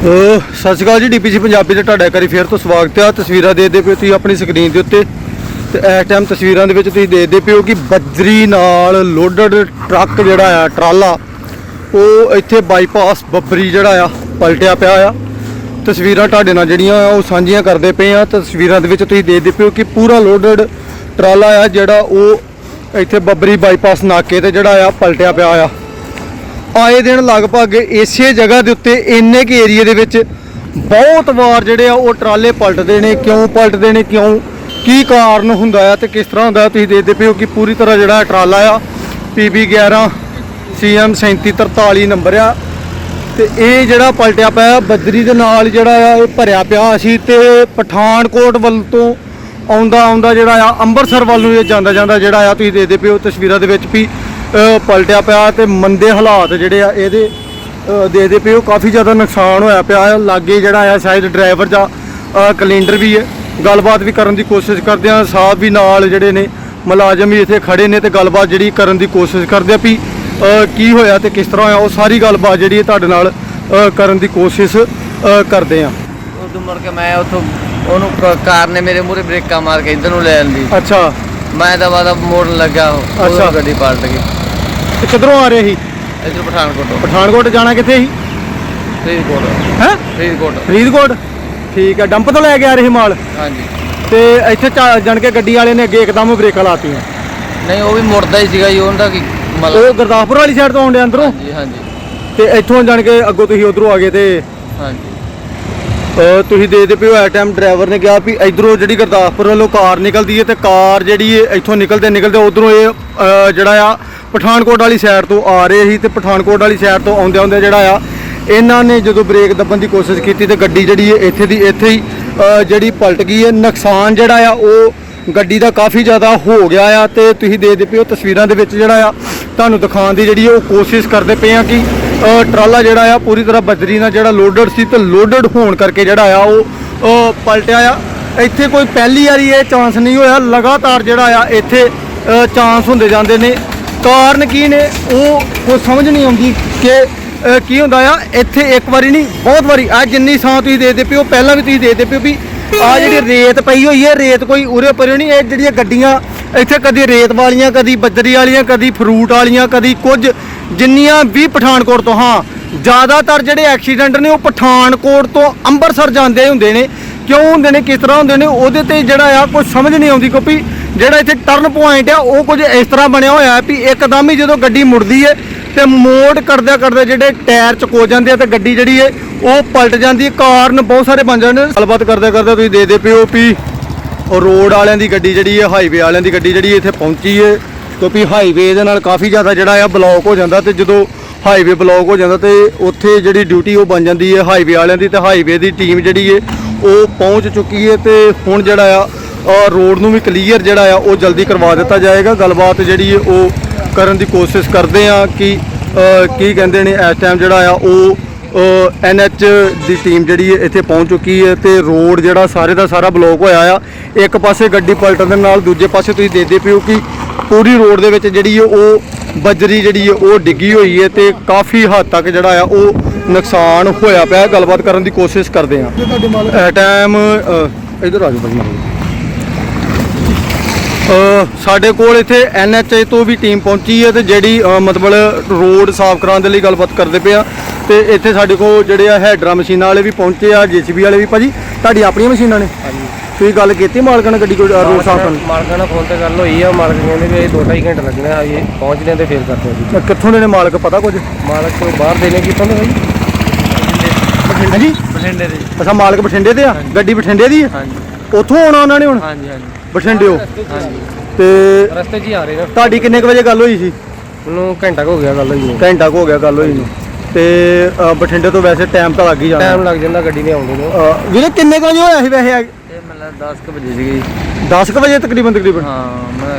ਸਤਿ ਸ਼੍ਰੀ ਅਕਾਲ ਜੀ, ਡੀਪੀਸੀ ਪੰਜਾਬੀ ਤੇ ਤੁਹਾਡਾ ਇੱਕ ਵਾਰੀ ਫੇਰ ਤੋਂ ਸਵਾਗਤ ਹੈ। ਤਸਵੀਰਾਂ ਦੇਖਦੇ ਪਿਓ ਤੁਸੀਂ ਆਪਣੀ ਸਕਰੀਨ ਦੇ ਉੱਤੇ। ਤੇ ਇਸ ਟਾਈਮ ਤਸਵੀਰਾਂ ਦੇ ਵਿੱਚ ਤੁਸੀਂ ਦੇਖਦੇ ਪਿਓ ਕਿ ਬੱਜਰੀ ਨਾਲ ਲੋਡਡ ਟਰੱਕ ਜਿਹੜਾ ਆ, ਟਰਾਲਾ, ਉਹ ਇੱਥੇ ਬਾਈਪਾਸ ਬੱਬਰੀ ਜਿਹੜਾ ਆ, ਪਲਟਿਆ ਪਿਆ ਆ। ਤਸਵੀਰਾਂ ਤੁਹਾਡੇ ਨਾਲ ਜਿਹੜੀਆਂ ਆ, ਉਹ ਸਾਂਝੀਆਂ ਕਰਦੇ ਪਏ ਆ। ਤਸਵੀਰਾਂ ਦੇ ਵਿੱਚ ਤੁਸੀਂ ਦੇਖਦੇ ਪਿਓ ਕਿ ਪੂਰਾ ਲੋਡਡ ਟਰਾਲਾ ਆ ਜਿਹੜਾ, ਉਹ ਇੱਥੇ ਬੱਬਰੀ ਬਾਈਪਾਸ ਨਾਕੇ ਤੇ ਜਿਹੜਾ ਆ, ਪਲਟਿਆ ਪਿਆ ਆ। ਆਏ ਦਿਨ ਲਗਭਗ ਇਸੇ ਜਗ੍ਹਾ ਦੇ ਉੱਤੇ ਇੰਨੇ ਕੁ ਏਰੀਏ ਦੇ ਵਿੱਚ ਬਹੁਤ ਵਾਰ ਜਿਹੜੇ ਆ ਉਹ ਟਰਾਲੇ ਪਲਟਦੇ ਨੇ, ਕਿਉਂ ਪਲਟਦੇ ਨੇ, ਕਿਉਂ, ਕੀ ਕਾਰਨ ਹੁੰਦਾ ਆ ਤੇ ਕਿਸ ਤਰ੍ਹਾਂ ਹੁੰਦਾ ਤੁਸੀਂ ਦੇਖਦੇ ਪਿਓ ਕਿ ਪੂਰੀ ਤਰ੍ਹਾਂ ਜਿਹੜਾ ਟਰਾਲਾ ਆ PB 11 CM 3743 ਨੰਬਰ ਆ। ਤੇ ਇਹ ਜਿਹੜਾ ਪਲਟਿਆ ਪਿਆ ਬੱਦਰੀ ਦੇ ਨਾਲ ਜਿਹੜਾ ਆ ਇਹ ਭਰਿਆ ਪਿਆ ਸੀ ਤੇ ਪਠਾਨਕੋਟ ਵੱਲ ਤੋਂ ਆਉਂਦਾ ਆਉਂਦਾ ਜਿਹੜਾ ਆ, ਅੰਮ੍ਰਿਤਸਰ ਵੱਲ ਨੂੰ ਇਹ ਜਾਂਦਾ ਜਾਂਦਾ ਜਿਹੜਾ ਆ, ਤੁਸੀਂ ਦੇਖਦੇ ਪਿਓ ਤਸਵੀਰਾਂ ਦੇ ਵਿੱਚ ਵੀ ਪਲਟਿਆ ਪਿਆ ਤੇ ਮੰਦੇ ਹਾਲਾਤ ਜਿਹੜੇ ਆ ਇਹਦੇ ਦੇਖਦੇ ਪਿਓ ਕਾਫੀ ਜ਼ਿਆਦਾ ਨੁਕਸਾਨ ਹੋਇਆ ਪਿਆ ਆ ਲਾਗੇ ਜਿਹੜਾ ਆ ਸ਼ਾਇਦ ਡਰਾਈਵਰ ਦਾ ਕੈਲੰਡਰ ਵੀ ਹੈ। ਗੱਲਬਾਤ ਵੀ ਕਰਨ ਦੀ ਕੋਸ਼ਿਸ਼ ਕਰਦੇ ਆ। ਸਾਹਿਬ ਵੀ ਨਾਲ ਜਿਹੜੇ ਨੇ ਮੁਲਾਜ਼ਮ ਵੀ ਇੱਥੇ ਖੜੇ ਨੇ ਤੇ ਗੱਲਬਾਤ ਜਿਹੜੀ ਕਰਨ ਦੀ ਕੋਸ਼ਿਸ਼ ਕਰਦੇ ਆ ਵੀ ਕੀ ਹੋਇਆ ਤੇ ਕਿਸ ਤਰ੍ਹਾਂ ਹੋਇਆ ਉਹ ਸਾਰੀ ਗੱਲਬਾਤ ਜਿਹੜੀ ਹੈ ਤੁਹਾਡੇ ਨਾਲ ਕਰਨ ਦੀ ਕੋਸ਼ਿਸ਼ ਕਰਦੇ ਆ। ਉਦੋਂ ਮੁੜ ਕੇ ਮੈਂ ਉੱਥੋਂ ਉਹਨੂੰ ਕਾਰ ਨੇ ਮੇਰੇ ਮੂਹਰੇ ਬ੍ਰੇਕਾਂ ਮਾਰ ਕੇ ਇੱਧਰ ਨੂੰ ਲੈ ਆਂਦੀ। ਅੱਛਾ। ਮੈਂ ਤਾਂ ਬਾਅਦ ਮੋੜਨ ਲੱਗਾ ਉਹ। ਗੱਡੀ ਪਲਟ ਗਈ। ਤੇ ਕਿੱਧਰੋਂ ਆ ਰਹੇ ਸੀ? ਇੱਧਰ ਪਠਾਨਕੋਟ ਪਠਾਨਕੋਟ ਜਾਣਾ ਕਿੱਥੇ ਸੀ? ਫਰੀਦਕੋਟ। ਹੈ? ਫਰੀਦਕੋਟ। ਫਰੀਦਕੋਟ? ਠੀਕ ਹੈ ਡੰਪ ਤੋਂ ਲੈ ਕੇ ਆ ਰਹੇ ਸੀ ਮਾਲ? ਹਾਂਜੀ। ਤੇ ਇੱਥੇ ਜਾਣ ਕੇ ਗੱਡੀ ਵਾਲੇ ਨੇ ਅੱਗੇ ਇੱਕਦਮ ਬ੍ਰੇਕਾਂ ਲਾਤੀਆਂ। ਨਹੀਂ ਉਹ ਵੀ ਮੁੜਦਾ ਹੀ ਸੀਗਾ ਜੀ ਕੀ ਮਤਲਬ? ਉਹ ਗੁਰਦਾਸਪੁਰ ਵਾਲੀ ਸਾਈਡ ਤੋਂ ਆਉਂਦੇ ਅੰਦਰੋਂ? ਹਾਂਜੀ ਹਾਂਜੀ। ਤੇ ਇੱਥੋਂ ਜਾਣ ਕੇ ਅੱਗੋਂ ਤੁਸੀਂ ਉਧਰੋਂ ਆ ਗਏ ਤੇ ਹਾਂਜੀ। ਤੁਸੀਂ ਦੇਖਦੇ ਪਿਓ ਐ ਟਾਈਮ ਡਰਾਈਵਰ ਨੇ ਕਿਹਾ ਵੀ ਇਧਰੋਂ ਜਿਹੜੀ ਗੁਰਦਾਸਪੁਰ ਵੱਲੋਂ ਕਾਰ ਨਿਕਲਦੀ ਹੈ ਤੇ ਕਾਰ ਜਿਹੜੀ ਹੈ ਇੱਥੋਂ ਨਿਕਲਦੇ ਨਿਕਲਦੇ ਉਧਰੋਂ ਇਹ ਜਿਹੜਾ ਆ ਪਠਾਨਕੋਟ ਵਾਲੀ ਸਾਈਡ ਤੋਂ ਆ ਰਹੇ ਸੀ ਤੇ ਪਠਾਨਕੋਟ ਵਾਲੀ ਸਾਈਡ ਤੋਂ ਆਉਂਦੇ ਆਉਂਦੇ ਜਿਹੜਾ ਆ, ਇਹਨਾਂ ਨੇ ਜਦੋਂ ਬ੍ਰੇਕ ਦੱਬਣ ਦੀ ਕੋਸ਼ਿਸ਼ ਕੀਤੀ ਤੇ ਗੱਡੀ ਜਿਹੜੀ ਹੈ ਇੱਥੇ ਦੀ ਇੱਥੇ ਹੀ ਜਿਹੜੀ ਪਲਟ ਗਈ ਹੈ। ਨੁਕਸਾਨ ਜਿਹੜਾ ਆ, ਉਹ ਗੱਡੀ ਦਾ ਕਾਫੀ ਜ਼ਿਆਦਾ ਹੋ ਗਿਆ ਆ ਤੇ ਤੁਸੀਂ ਦੇਖਦੇ ਪਿਓ ਤਸਵੀਰਾਂ ਦੇ ਵਿੱਚ ਜਿਹੜਾ ਆ ਤੁਹਾਨੂੰ ਦਿਖਾਉਣ ਦੀ ਜਿਹੜੀ ਉਹ ਕੋਸ਼ਿਸ਼ ਕਰਦੇ ਪਏ ਆ ਕਿ ਟਰਾਲਾ ਜਿਹੜਾ ਆ, ਪੂਰੀ ਤਰ੍ਹਾਂ ਬਜਰੀ ਨਾਲ ਜਿਹੜਾ ਲੋਡਡ ਸੀ ਤੇ ਲੋਡਡ ਹੋਣ ਕਰਕੇ ਜਿਹੜਾ ਆ, ਉਹ ਪਲਟਿਆ ਆ। ਇੱਥੇ ਕੋਈ ਪਹਿਲੀ ਵਾਰੀ ਇਹ ਚਾਂਸ ਨਹੀਂ ਹੋਇਆ। ਲਗਾਤਾਰ ਜਿਹੜਾ ਆ, ਇੱਥੇ ਚਾਂਸ ਹੁੰਦੇ ਜਾਂਦੇ ਨੇ। ਕਾਰਨ ਕੀ ਨੇ? ਉਹ ਕੋਈ ਸਮਝ ਨਹੀਂ ਆਉਂਦੀ ਕਿ ਕੀ ਹੁੰਦਾ ਆ। ਇੱਥੇ ਇੱਕ ਵਾਰੀ ਨਹੀਂ, ਬਹੁਤ ਵਾਰੀ। ਆ ਜਿੰਨੀ ਥਾਂ ਤੁਸੀਂ ਦੇਖਦੇ ਪਿਓ ਪਹਿਲਾਂ ਵੀ ਤੁਸੀਂ ਦੇਖਦੇ ਪਿਓ ਵੀ ਆ ਜਿਹੜੀ ਰੇਤ ਪਈ ਹੋਈ ਹੈ, ਰੇਤ ਕੋਈ ਉਰੇ ਪਰੇ ਨਹੀਂ, ਇਹ ਜਿਹੜੀਆਂ ਗੱਡੀਆਂ ਇੱਥੇ ਕਦੀ ਰੇਤ ਵਾਲੀਆਂ, ਕਦੀ ਬੱਜਰੀ ਵਾਲੀਆਂ, ਕਦੀ ਫਰੂਟ ਵਾਲੀਆਂ, ਕਦੀ ਕੁਝ, ਜਿੰਨੀਆਂ ਵੀ ਪਠਾਨਕੋਟ ਤੋਂ, ਹਾਂ, ਜ਼ਿਆਦਾਤਰ ਜਿਹੜੇ ਐਕਸੀਡੈਂਟ ਨੇ ਉਹ ਪਠਾਨਕੋਟ ਤੋਂ ਅੰਮ੍ਰਿਤਸਰ ਜਾਂਦੇ ਹੁੰਦੇ ਨੇ। ਕਿਉਂ ਹੁੰਦੇ ਨੇ, ਕਿਸ ਤਰ੍ਹਾਂ ਹੁੰਦੇ ਨੇ, ਉਹਦੇ ਤੇ ਜਿਹੜਾ ਆ ਕੁਝ ਸਮਝ ਨਹੀਂ ਆਉਂਦੀ ਕਿਉਂਕਿ ਜਿਹੜਾ ਇੱਥੇ ਟਰਨ ਪੁਆਇੰਟ ਆ, ਉਹ ਕੁਝ ਇਸ ਤਰ੍ਹਾਂ ਬਣਿਆ ਹੋਇਆ ਹੈ ਵੀ ਇੱਕਦਮ ਹੀ ਜਦੋਂ ਗੱਡੀ ਮੁੜਦੀ ਹੈ ਤੇ ਮੋੜ ਕਰਦੇ ਕਰਦੇ ਜਿਹੜੇ ਟਾਇਰ ਚਕੋ ਜਾਂਦੇ ਆ, ਤੇ ਗੱਡੀ ਜਿਹੜੀ ਹੈ ਉਹ ਪਲਟ ਜਾਂਦੀ ਹੈ ਕਾਰਨ ਬਹੁਤ ਸਾਰੇ ਬਣ ਜਾਂਦੇ ਨੇ। ਗੱਲਬਾਤ ਕਰਦੇ ਕਰਦੇ ਤੁਸੀਂ ਦੇ ਦੇ ਪਿਓ ਵੀ ਔਰ ਰੋਡ ਵਾਲਿਆਂ ਦੀ ਗੱਡੀ ਜਿਹੜੀ ਹੈ ਹਾਈਵੇ ਵਾਲਿਆਂ ਦੀ ਗੱਡੀ ਜਿਹੜੀ ਇੱਥੇ ਪਹੁੰਚੀ ਹੈ। ਕਿਉਂਕਿ ਹਾਈਵੇ ਦੇ ਨਾਲ ਕਾਫੀ ਜ਼ਿਆਦਾ ਜਿਹੜਾ ਆ ਬਲੌਕ ਹੋ ਜਾਂਦਾ ਤੇ ਜਦੋਂ ਹਾਈਵੇ ਬਲੌਕ ਹੋ ਜਾਂਦਾ ਤੇ ਉੱਥੇ ਜਿਹੜੀ ਡਿਊਟੀ ਉਹ ਬਣ ਜਾਂਦੀ ਹੈ ਹਾਈਵੇ ਵਾਲਿਆਂ ਦੀ ਤੇ ਹਾਈਵੇ ਦੀ ਟੀਮ ਜਿਹੜੀ ਹੈ, ਉਹ ਪਹੁੰਚ ਚੁੱਕੀ ਹੈ ਤੇ ਹੁਣ ਜਿਹੜਾ ਆ ਰੋਡ ਨੂੰ ਵੀ ਕਲੀਅਰ ਜਿਹੜਾ ਆ, ਉਹ ਜਲਦੀ ਕਰਵਾ ਦਿੱਤਾ ਜਾਏਗਾ। ਗੱਲਬਾਤ ਜਿਹੜੀ ਹੈ, ਉਹ ਕਰਨ ਦੀ ਕੋਸ਼ਿਸ਼ ਕਰਦੇ ਆ ਕਿ ਕੀ ਕਹਿੰਦੇ ਨੇ, ਇਸ ਟਾਈਮ ਜਿਹੜਾ ਆ, ਉਹ ਐਨਐਚ ਦੀ ਟੀਮ ਜਿਹੜੀ ਇੱਥੇ ਪਹੁੰਚ ਚੁੱਕੀ ਹੈ ਤੇ ਰੋਡ ਜਿਹੜਾ ਸਾਰੇ ਦਾ ਸਾਰਾ ਬਲੌਕ ਹੋਇਆ ਆ ਇੱਕ ਪਾਸੇ ਗੱਡੀ ਪਲਟਣ ਦੇ ਨਾਲ ਦੂਜੇ ਪਾਸੇ ਤੁਸੀਂ ਦੇਖਦੇ ਪਿਓ ਕਿ ਪੂਰੀ ਰੋਡ ਦੇ ਵਿੱਚ ਜਿਹੜੀ ਉਹ ਬੱਜਰੀ ਜਿਹੜੀ ਹੈ ਉਹ ਡਿੱਗੀ ਹੋਈ ਹੈ ਤੇ ਕਾਫੀ ਹੱਦ ਤੱਕ ਜਿਹੜਾ ਆ ਉਹ ਨੁਕਸਾਨ ਹੋਇਆ ਪਿਆ। ਗੱਲਬਾਤ ਕਰਨ ਦੀ ਕੋਸ਼ਿਸ਼ ਕਰਦੇ ਆ ਟਾਈਮ ਇਧਰ ਆ ਜਾਓ ਭਾਈ ਸਾਡੇ ਕੋਲ ਇੱਥੇ ਐਨਐਚਏ ਤੋਂ ਵੀ ਟੀਮ ਪਹੁੰਚੀ ਹੈ ਤੇ ਜਿਹੜੀ ਮਤਲਬ ਰੋਡ ਸਾਫ਼ ਕਰਾਉਣ ਦੇ ਲਈ ਗੱਲਬਾਤ ਕਰਦੇ ਪਏ ਆ। ਤੇ ਇੱਥੇ ਸਾਡੇ ਕੋਲ ਜਿਹੜੇ ਆ ਹੈਡਰਾ ਮਸ਼ੀਨਾਂ ਵਾਲੇ ਵੀ ਪਹੁੰਚੇ ਆ ਜੀਸੀਬੀ ਵਾਲੇ ਵੀ ਭਾਜੀ। ਤੁਹਾਡੀ ਆਪਣੀਆਂ ਮਸ਼ੀਨਾਂ ਨੇ? ਹਾਂਜੀ। ਤੁਸੀਂ ਗੱਲ ਕੀਤੀ ਮਾਲਕਾਂ ਨਾਲ ਗੱਡੀ ਕੋਲ ਰੋਡ ਸਾਫ਼ ਕਰਨ? ਮਾਲਕਾਂ ਨਾਲ ਫੋਨ ਤੇ ਗੱਲ ਹੋਈ ਆ ਮਾਲਕ ਕਹਿੰਦੇ ਵੀ ਇਹ 2.5 ਘੰਟੇ ਲੱਗਣੇ ਆ ਇਹ ਪਹੁੰਚਦੇ ਤੇ ਫੇਰ ਕਰਦੇ ਆ ਜੀ। ਕਿੱਥੋਂ ਦੇ ਨੇ ਮਾਲਕ ਪਤਾ ਕੁਝ? ਮਾਲਕ ਕੋਈ ਬਾਹਰ ਦੇਣੇ ਕਿੱਥੋਂ ਦੇ ਭਾਈ? ਹਾਂਜੀ? ਬਠਿੰਡੇ ਦੇ। ਅੱਛਾ ਮਾਲਕ ਬਠਿੰਡੇ ਦੇ ਆ? ਗੱਡੀ ਬਠਿੰਡੇ ਦੀ ਆ? ਹਾਂਜੀ। ਉੱਥੋਂ ਆਉਣਾ ਉਹਨਾਂ ਨੇ ਹੁਣ? ਹਾਂਜੀ ਹਾਂਜੀ। ਬਠਿੰਡਿਓ ਹਾਂਜੀ ਤੇ ਰਸਤੇ 'ਚ ਹੀ ਆ ਰਹੇ ਨੇ। ਤੁਹਾਡੀ ਕਿੰਨੇ ਕੁ ਵਜੇ ਗੱਲ ਹੋਈ ਸੀ? ਉਹਨੂੰ ਘੰਟਾ ਕੁ ਹੋ ਗਿਆ ਗੱਲ ਹੋਈ ਨੂੰ। ਘੰਟਾ ਕੁ ਹੋ ਗਿਆ ਗੱਲ ਹੋਈ ਨੂੰ। ਤੇ ਅ, ਬਠਿੰਡੇ ਤੋਂ ਵੈਸੇ ਟਾਈਮ ਤਾਂ ਲੱਗ ਹੀ ਜਾਣਾ। ਟਾਈਮ ਲੱਗ ਜਾਂਦਾ ਗੱਡੀ ਨੇ ਆਉਂਦੇ ਨੂੰ। ਅ, ਵੀਰੇ ਕਿੰਨੇ ਕੁ ਵਜੇ ਹੋਇਆ ਸੀ ਵੈਸੇ ਇਹ ਮਤਲਬ 10 ਕੁ ਵਜੇ ਸੀਗੀ। 10 ਕੁ ਵਜੇ ਤਕਰੀਬਨ ਤਕਰੀਬਨ? ਹਾਂ ਮੈਂ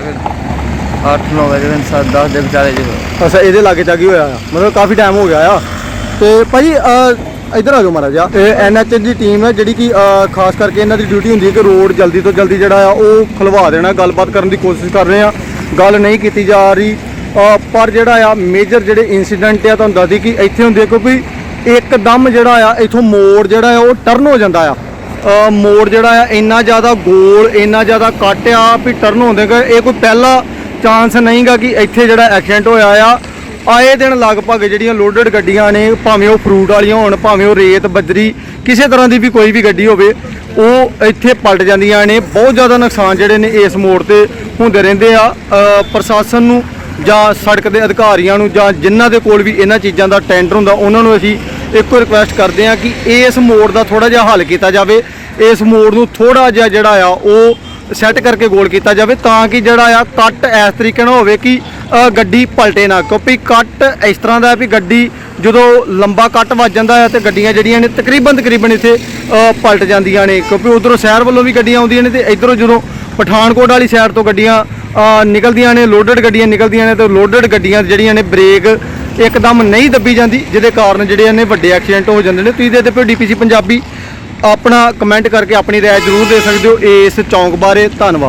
8-9 ਵਜੇ ਦੇ 10 ਦੇ ਵਿਚਾਲੇ ਜੀ ਅੱਛਾ ਇਹਦੇ ਲਾਗੇ ਚਾਗੀ ਹੋਇਆ ਆ। ਮਤਲਬ ਕਾਫੀ ਟਾਈਮ ਹੋ ਗਿਆ ਆ। ਤੇ ਭਾਜੀ ਅ, ਇੱਧਰ ਆ ਜਾਓ ਮਹਾਰਾਜ ਆ ਇਹ ਐਨਐਚ ਦੀ ਟੀਮ ਹੈ ਜਿਹੜੀ ਕਿ ਅ, ਖਾਸ ਕਰਕੇ ਇਹਨਾਂ ਦੀ ਡਿਊਟੀ ਹੁੰਦੀ ਹੈ ਕਿ ਰੋਡ ਜਲਦੀ ਤੋਂ ਜਲਦੀ ਜਿਹੜਾ ਆ ਉਹ ਖੁਲਵਾ ਦੇਣਾ ਗੱਲਬਾਤ ਕਰਨ ਦੀ ਕੋਸ਼ਿਸ਼ ਕਰ ਰਹੇ ਆ। ਗੱਲ ਨਹੀਂ ਕੀਤੀ ਜਾ ਰਹੀ। ਅ, ਪਰ ਜਿਹੜਾ ਆ ਮੇਜਰ ਜਿਹੜੇ ਇਨਸੀਡੈਂਟ ਆ ਤੁਹਾਨੂੰ ਦੱਸਦੀ ਕਿ ਇੱਥੇ ਹੁੰਦੇ ਆ ਕਿਉਂਕਿ ਇੱਕਦਮ ਜਿਹੜਾ ਆ ਇਥੋਂ ਮੋੜ ਜਿਹੜਾ ਆ ਉਹ ਟਰਨ ਹੋ ਜਾਂਦਾ ਆ। ਅ, ਮੋੜ ਜਿਹੜਾ ਆ ਇੰਨਾ ਜ਼ਿਆਦਾ ਗੋਲ ਇੰਨਾ ਜ਼ਿਆਦਾ ਕੱਟ ਆ ਵੀ ਟਰਨ ਹੁੰਦੇ ਕਿ ਇਹ ਕੋਈ ਪਹਿਲਾ ਚਾਂਸ ਨਹੀਂਗਾ ਕਿ ਇੱਥੇ ਜਿਹੜਾ ਐਕਸੀਡੈਂਟ ਹੋਇਆ ਆ ਆਏ ਦਿਨ ਲਗਭਗ ਜਿਹੜੀਆਂ ਲੋਡਡ ਗੱਡੀਆਂ ਨੇ, ਭਾਵੇਂ ਉਹ ਫਰੂਟ ਵਾਲੀਆਂ ਹੋਣ, ਭਾਵੇਂ ਉਹ ਰੇਤ, ਬੱਜਰੀ, ਕਿਸੇ ਤਰ੍ਹਾਂ ਦੀ ਵੀ ਕੋਈ ਵੀ ਗੱਡੀ ਹੋਵੇ, ਉਹ ਇੱਥੇ ਪਲਟ ਜਾਂਦੀਆਂ ਨੇ। ਬਹੁਤ ਜ਼ਿਆਦਾ ਨੁਕਸਾਨ ਜਿਹੜੇ ਨੇ ਇਸ ਮੋੜ ਤੇ ਹੁੰਦੇ ਰਹਿੰਦੇ ਆ। ਪ੍ਰਸ਼ਾਸਨ ਨੂੰ ਜਾਂ ਸੜਕ ਦੇ ਅਧਿਕਾਰੀਆਂ ਨੂੰ ਜਾਂ ਜਿਨ੍ਹਾਂ ਦੇ ਕੋਲ ਵੀ ਇਹਨਾਂ ਚੀਜ਼ਾਂ ਦਾ ਟੈਂਡਰ ਹੁੰਦਾ, ਉਹਨਾਂ ਨੂੰ ਅਸੀਂ ਇੱਕੋ ਰਿਕੁਐਸਟ ਕਰਦੇ ਹਾਂ ਕਿ ਇਸ ਮੋੜ ਦਾ ਥੋੜਾ ਜਿਹਾ ਹੱਲ ਕੀਤਾ ਜਾਵੇ। ਇਸ ਮੋੜ ਨੂੰ ਥੋੜਾ ਜਿਹਾ ਜਿਹੜਾ ਆ, ਉਹ ਸੈੱਟ ਕਰਕੇ ਗੋਲ ਕੀਤਾ ਜਾਵੇ ਤਾਂ ਕਿ ਜਿਹੜਾ ਆ ਕੱਟ ਇਸ ਤਰੀਕੇ ਨਾਲ ਹੋਵੇ ਕਿ ਗੱਡੀ ਪਲਟੇ ਨਾ, ਕਿਉਂਕਿ ਕੱਟ ਇਸ ਤਰ੍ਹਾਂ ਦਾ ਵੀ ਗੱਡੀ ਜਦੋਂ ਲੰਬਾ ਕੱਟ ਵੱਜ ਜਾਂਦਾ ਹੈ ਤੇ ਗੱਡੀਆਂ ਜਿਹੜੀਆਂ ਨੇ ਤਕਰੀਬਨ ਤਕਰੀਬਨ ਇੱਥੇ ਪਲਟ ਜਾਂਦੀਆਂ ਨੇ, ਕਿਉਂਕਿ ਉਧਰੋਂ ਸ਼ਹਿਰ ਵੱਲੋਂ ਵੀ ਗੱਡੀਆਂ ਆਉਂਦੀਆਂ ਨੇ ਤੇ ਇਧਰੋਂ ਜਦੋਂ ਪਠਾਨਕੋਟ ਵਾਲੀ ਸਾਈਡ ਤੋਂ ਗੱਡੀਆਂ ਨਿਕਲਦੀਆਂ ਨੇ ਲੋਡਡ ਗੱਡੀਆਂ ਨਿਕਲਦੀਆਂ ਨੇ ਤੇ ਲੋਡਡ ਗੱਡੀਆਂ ਜਿਹੜੀਆਂ ਨੇ ਬ੍ਰੇਕ ਇੱਕਦਮ ਨਹੀਂ ਦੱਬੀ ਜਾਂਦੀ, ਜਿਹਦੇ ਕਾਰਨ ਜਿਹੜੇ ਨੇ ਵੱਡੇ ਐਕਸੀਡੈਂਟ ਹੋ ਜਾਂਦੇ ਨੇ, ਤੁਸੀਂ ਦੇਖਦੇ ਪਏ ਡੀਪੀਸੀ ਪੰਜਾਬੀ ਆਪਣਾ ਕਮੈਂਟ ਕਰਕੇ ਆਪਣੀ ਰਾਏ ਜ਼ਰੂਰ ਦੇ ਸਕਦੇ ਹੋ ਇਸ ਚੌਂਕ ਬਾਰੇ। ਧੰਨਵਾਦ।